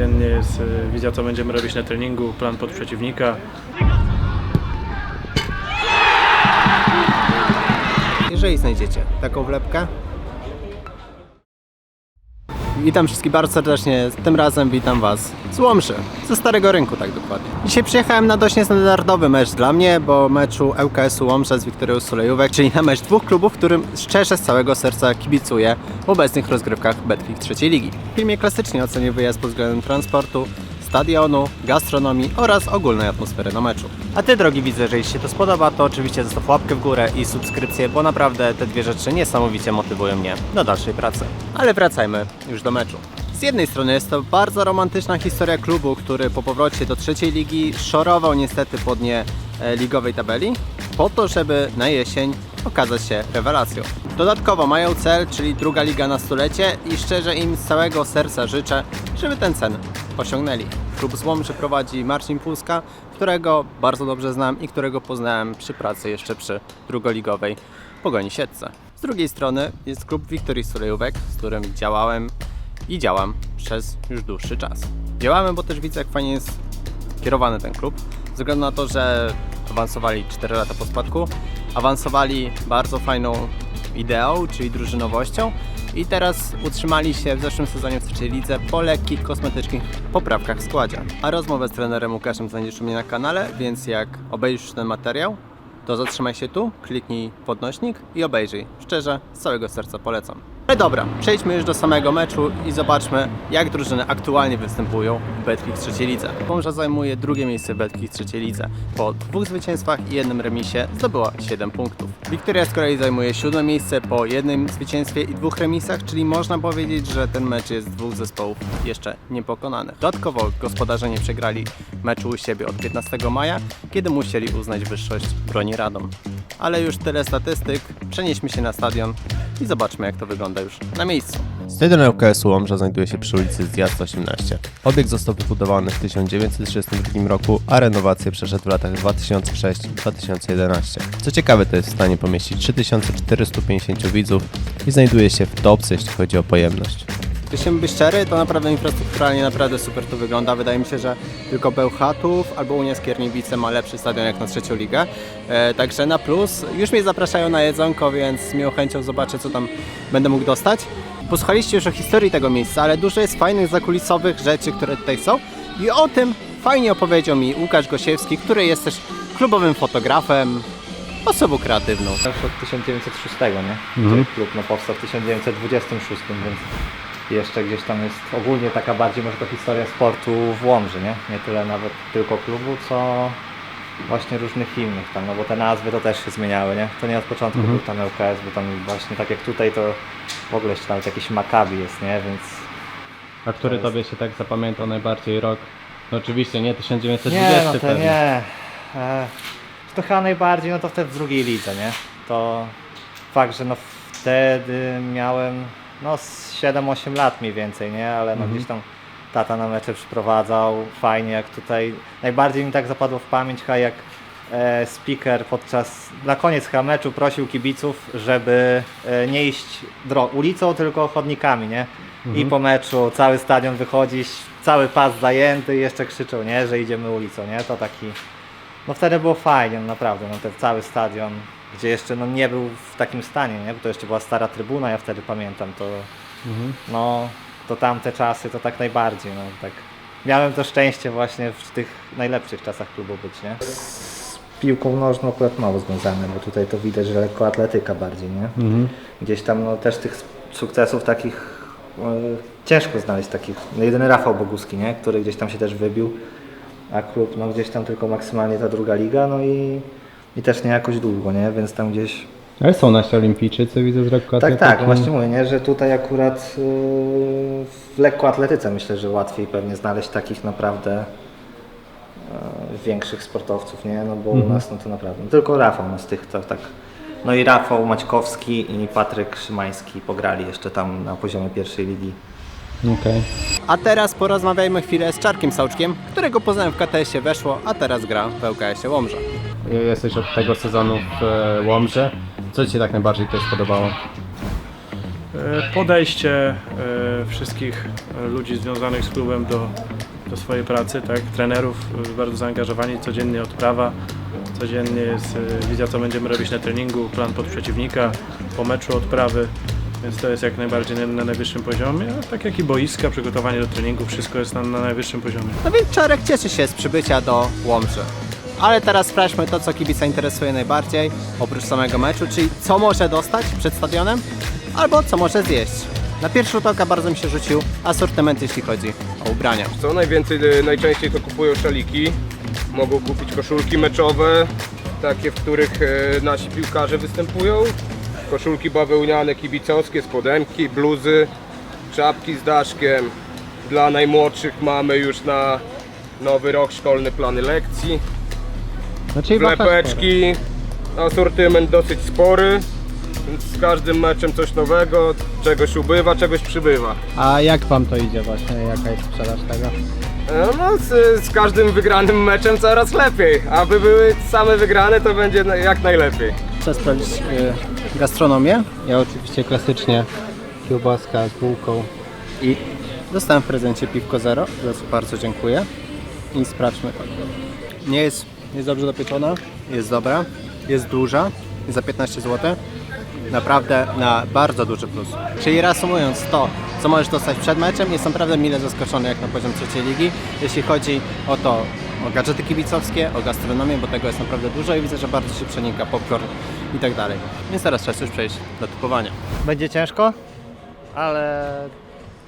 codziennie jest, widział co będziemy robić na treningu, plan pod przeciwnika. jeżeli znajdziecie taką wlepkę. Witam wszystkich bardzo serdecznie. Tym razem witam Was z Łomży, ze Starego Rynku tak dokładnie. Dzisiaj przyjechałem na dość niestandardowy mecz dla mnie, bo meczu ŁKS-u Łomża z Wiktorią Sulejówek, czyli na mecz dwóch klubów, którym szczerze z całego serca kibicuję w obecnych rozgrywkach Betclic trzeciej ligi. W filmie klasycznie ocenię wyjazd pod względem transportu, stadionu, gastronomii oraz ogólnej atmosfery na meczu. A Ty, drogi widze, jeżeli Ci się to spodoba, to oczywiście zostaw łapkę w górę i subskrypcję, bo naprawdę te dwie rzeczy niesamowicie motywują mnie do dalszej pracy. Ale wracajmy już do meczu. Z jednej strony jest to bardzo romantyczna historia klubu, który po powrocie do trzeciej ligi szorował niestety po dnie e, ligowej tabeli, po to, żeby na jesień okazać się rewelacją. Dodatkowo mają cel, czyli druga liga na stulecie i szczerze im z całego serca życzę, żeby ten cel osiągnęli. Klub z Łomży prowadzi Marcin Puska, którego bardzo dobrze znam i którego poznałem przy pracy jeszcze przy drugoligowej Pogoni Siedce. Z drugiej strony jest klub Wiktorii Sulejówek, z którym działałem i działam przez już dłuższy czas. Działamy, bo też widzę jak fajnie jest kierowany ten klub, ze względu na to, że awansowali 4 lata po spadku, awansowali bardzo fajną ideą, czyli drużynowością i teraz utrzymali się w zeszłym sezonie w trzeciej lidze po lekkich kosmetycznych poprawkach w składzie. A rozmowę z trenerem Łukaszem znajdziesz u mnie na kanale, więc jak obejrzysz ten materiał, to zatrzymaj się tu, kliknij podnośnik i obejrzyj. Szczerze, z całego serca polecam. Ale dobra, przejdźmy już do samego meczu i zobaczmy, jak drużyny aktualnie występują w Betclic trzeciej lidze. Pomża zajmuje drugie miejsce w Betclic trzeciej lidze. Po dwóch zwycięstwach i jednym remisie zdobyła 7 punktów. Wiktoria z kolei zajmuje siódme miejsce po jednym zwycięstwie i dwóch remisach, czyli można powiedzieć, że ten mecz jest dwóch zespołów jeszcze niepokonanych. Dodatkowo gospodarze nie przegrali meczu u siebie od 15 maja, kiedy musieli uznać wyższość broni Radom. Ale już tyle statystyk, przenieśmy się na stadion i zobaczmy jak to wygląda już na miejscu. Stadion ŁKS Łomża znajduje się przy ulicy Zjazd 18. Obiekt został wybudowany w 1932 roku, a renowację przeszedł w latach 2006-2011. Co ciekawe, to jest w stanie pomieścić 3450 widzów i znajduje się w topce, jeśli chodzi o pojemność. Jeśli być szczery, to naprawdę infrastrukturalnie naprawdę super to wygląda. Wydaje mi się, że tylko Bełchatów albo Unia Skierniewice ma lepszy stadion jak na trzecią ligę. E, także na plus. Już mnie zapraszają na jedzonko, więc z miłą chęcią zobaczę, co tam będę mógł dostać. Posłuchaliście już o historii tego miejsca, ale dużo jest fajnych zakulisowych rzeczy, które tutaj są. I o tym fajnie opowiedział mi Łukasz Gosiewski, który jest też klubowym fotografem, osobą kreatywną. Już od 1906, nie? Czyli klub no, powstał w 1926, więc jeszcze gdzieś tam jest ogólnie taka bardziej może to historia sportu w Łomży, nie? Nie tyle nawet tylko klubu, co właśnie różnych innych tam, no bo te nazwy to też się zmieniały, nie? To nie od początku był tam ŁKS, bo tam właśnie tak jak tutaj to w ogóle jeszcze nawet jakiś Maccabi jest, nie? Więc A który To jest- tobie się tak zapamiętał najbardziej rok? No oczywiście nie 1920 Nie, no to pewnie. nie. E, to chyba najbardziej, no to wtedy w drugiej lidze, nie? To fakt, że no wtedy miałem no z 7-8 lat mniej więcej, nie? Ale no gdzieś tam tata na mecze przyprowadzał, fajnie jak tutaj. Najbardziej mi tak zapadło w pamięć chyba jak e, speaker podczas, na koniec chyba meczu prosił kibiców, żeby e, nie iść ulicą, tylko chodnikami, nie? I po meczu cały stadion wychodzi, cały pas zajęty i jeszcze krzyczą, nie? Że idziemy ulicą, nie? To taki, no wtedy było fajnie, no naprawdę, no ten cały stadion, gdzie jeszcze no nie był w takim stanie, nie? Bo to jeszcze była stara trybuna, ja wtedy pamiętam, to no, to tamte czasy to tak najbardziej, no tak. Miałem to szczęście właśnie w tych najlepszych czasach klubu być, nie? Z piłką nożną akurat mało związane, bo tutaj to widać, że lekko atletyka bardziej, nie? Gdzieś tam no, też tych sukcesów takich e, ciężko znaleźć takich. No, jedyny Rafał Boguski, nie? Który gdzieś tam się też wybił, a klub no gdzieś tam tylko maksymalnie ta druga liga, no i, i też nie jakoś długo, nie? Więc tam gdzieś Ale są nasi olimpijczycy, widzę z lekko tak, tak, właśnie mówię, nie? że tutaj akurat yy, w lekkoatletyce myślę, że łatwiej pewnie znaleźć takich naprawdę yy, większych sportowców, nie? No bo u nas no to naprawdę, no tylko Rafał no z tych to tak. No i Rafał Maćkowski i Patryk Szymański pograli jeszcze tam na poziomie pierwszej ligi. Okej. A teraz porozmawiajmy chwilę z Czarkiem Sauczkiem, którego poznałem w KTS-ie Weszło, a teraz gra w ŁKS-ie Łomża. Jesteś od tego sezonu w e, Łomży. Co Ci się tak najbardziej tutaj spodobało? E, Podejście e, wszystkich ludzi związanych z klubem do, do swojej pracy, tak? trenerów bardzo zaangażowani, codziennie odprawa, codziennie jest wizja co będziemy robić na treningu, plan pod przeciwnika, po meczu odprawy, więc to jest jak najbardziej na, na najwyższym poziomie, a tak jak i boiska, przygotowanie do treningu, wszystko jest na, na najwyższym poziomie. No więc Czarek cieszy się z przybycia do Łomży. Ale teraz sprawdźmy to, co kibica interesuje najbardziej, oprócz samego meczu, czyli co może dostać przed stadionem, albo co może zjeść. Na pierwszy rzut oka bardzo mi się rzucił asortyment, jeśli chodzi o ubrania. Co najwięcej, e, najczęściej to kupują szaliki. Mogą kupić koszulki meczowe, takie, w których e, nasi piłkarze występują. Koszulki bawełniane, kibicowskie, spodenki, bluzy, czapki z daszkiem. Dla najmłodszych mamy już na nowy rok szkolny plany lekcji. No czyli Wlepeczki, asortyment dosyć spory. Więc z każdym meczem coś nowego, czegoś ubywa, czegoś przybywa. A jak wam to idzie właśnie? Jaka jest sprzedaż tego? E, No, z, z każdym wygranym meczem coraz lepiej. Aby były same wygrane, to będzie jak najlepiej. Chcę sprawdzić y, gastronomię Ja oczywiście klasycznie kiełbaska z bułką. i dostałem w prezencie piwko zero, za co bardzo dziękuję. I sprawdźmy. Nie jest, jest dobrze dopieczona, jest dobra, jest duża, jest za 15 zł. Naprawdę na bardzo duży plus. Czyli reasumując to, co możesz dostać przed meczem, jest naprawdę mile zaskoczony jak na poziom trzeciej ligi. Jeśli chodzi o to, o gadżety kibicowskie, o gastronomię, bo tego jest naprawdę dużo i widzę, że bardzo się przenika popcorn i tak dalej. Więc teraz czas już przejść do typowania. Będzie ciężko, ale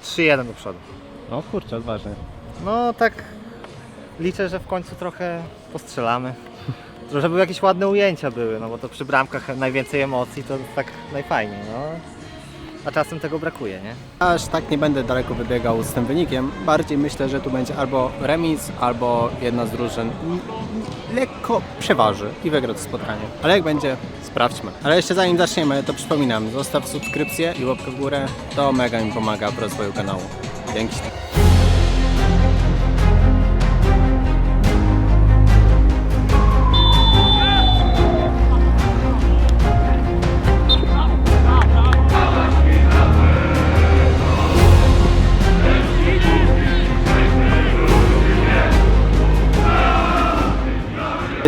3-1 do przodu. No kurczę, odważnie. No tak liczę, że w końcu trochę postrzelamy. Żeby jakieś ładne ujęcia były, no bo to przy bramkach najwięcej emocji to tak najfajniej, no. A czasem tego brakuje, nie? Aż tak nie będę daleko wybiegał z tym wynikiem. Bardziej myślę, że tu będzie albo remis, albo jedna z drużyn lekko przeważy i wygra to spotkanie. Ale jak będzie, sprawdźmy. Ale jeszcze zanim zaczniemy, to przypominam, zostaw subskrypcję i łapkę w górę. To mega mi pomaga w rozwoju kanału. Dzięki.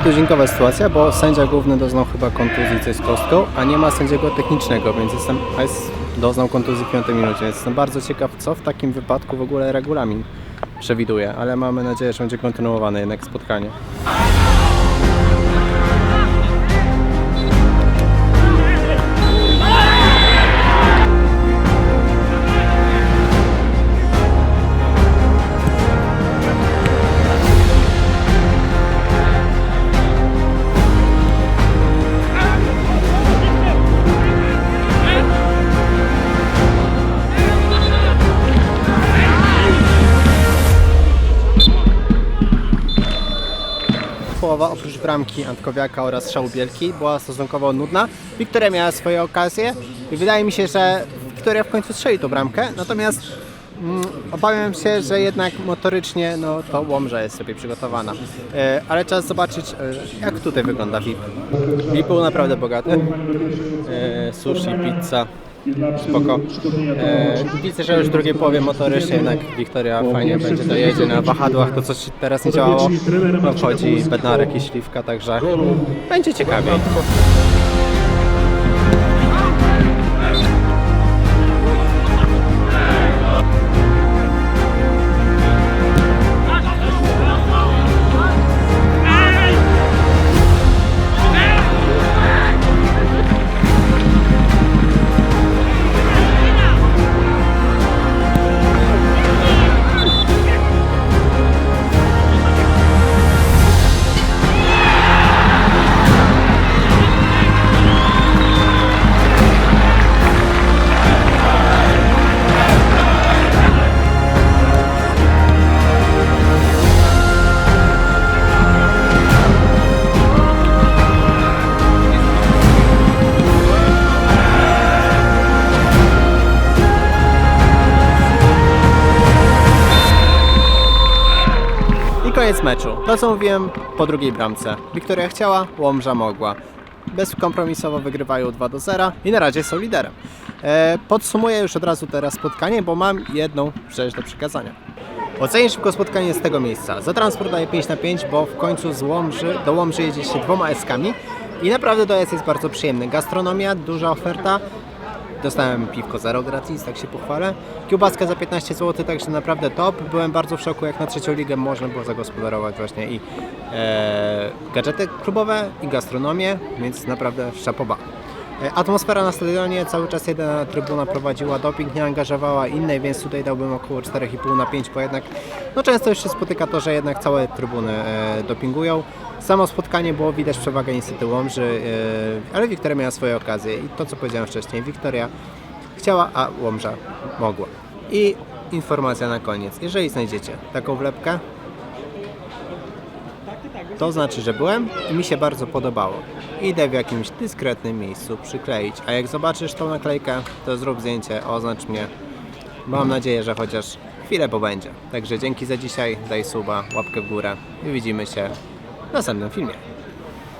Nietuzinkowa sytuacja, bo sędzia główny doznał chyba kontuzji coś z kostką, a nie ma sędziego technicznego, więc jestem, jest, doznał kontuzji w piątej minucie, więc jestem bardzo ciekaw, co w takim wypadku w ogóle regulamin przewiduje, ale mamy nadzieję, że będzie kontynuowane jednak spotkanie. Bramki Antkowiaka oraz Szału Bielki była stosunkowo nudna. Wiktoria miała swoje okazje i wydaje mi się, że Wiktoria w końcu strzeli tą bramkę, natomiast mm, obawiam się, że jednak motorycznie no, to Łomża jest sobie przygotowana. E, ale czas zobaczyć, e, jak tutaj wygląda VIP. VIP był naprawdę bogaty. E, sushi, pizza. Spoko. E, widzę, że już w drugiej połowie motorycznie jednak Wiktoria fajnie będzie dojedzie na wahadłach, to coś teraz nie działało. No, wchodzi Bednarek i Śliwka, także będzie ciekawiej. Koniec meczu. To co mówiłem po drugiej bramce. Wiktoria chciała, Łomża mogła. Bezkompromisowo wygrywają 2 do 0 i na razie są liderem. E, podsumuję już od razu teraz spotkanie, bo mam jedną rzecz do przekazania. Ocenię szybko spotkanie z tego miejsca. Za transport daję 5 na 5, bo w końcu z Łomży, do Łomży jedzie się dwoma eskami i naprawdę dojazd jest bardzo przyjemny. Gastronomia, duża oferta. Dostałem piwko zero gratis, tak się pochwalę. Kiełbaskę za 15 zł, także naprawdę top. Byłem bardzo w szoku, jak na trzecią ligę można było zagospodarować właśnie i e, gadżety klubowe, i gastronomię, więc naprawdę szapoba. E, Atmosfera na stadionie, cały czas jedna trybuna prowadziła doping, nie angażowała innej, więc tutaj dałbym około 4,5 na 5, bo jednak no często już się spotyka to, że jednak całe trybuny e, dopingują. Samo spotkanie było widać przewagę niestety Łomży, e, ale Wiktoria miała swoje okazje i to co powiedziałem wcześniej, Wiktoria chciała, a Łomża mogła. I informacja na koniec, jeżeli znajdziecie taką wlepkę, to znaczy, że byłem i mi się bardzo podobało. Idę w jakimś dyskretnym miejscu przykleić, a jak zobaczysz tą naklejkę, to zrób zdjęcie, oznacz mnie. Mam nadzieję, że chociaż chwilę pobędzie. Także dzięki za dzisiaj, daj suba, łapkę w górę i widzimy się następnym filmie.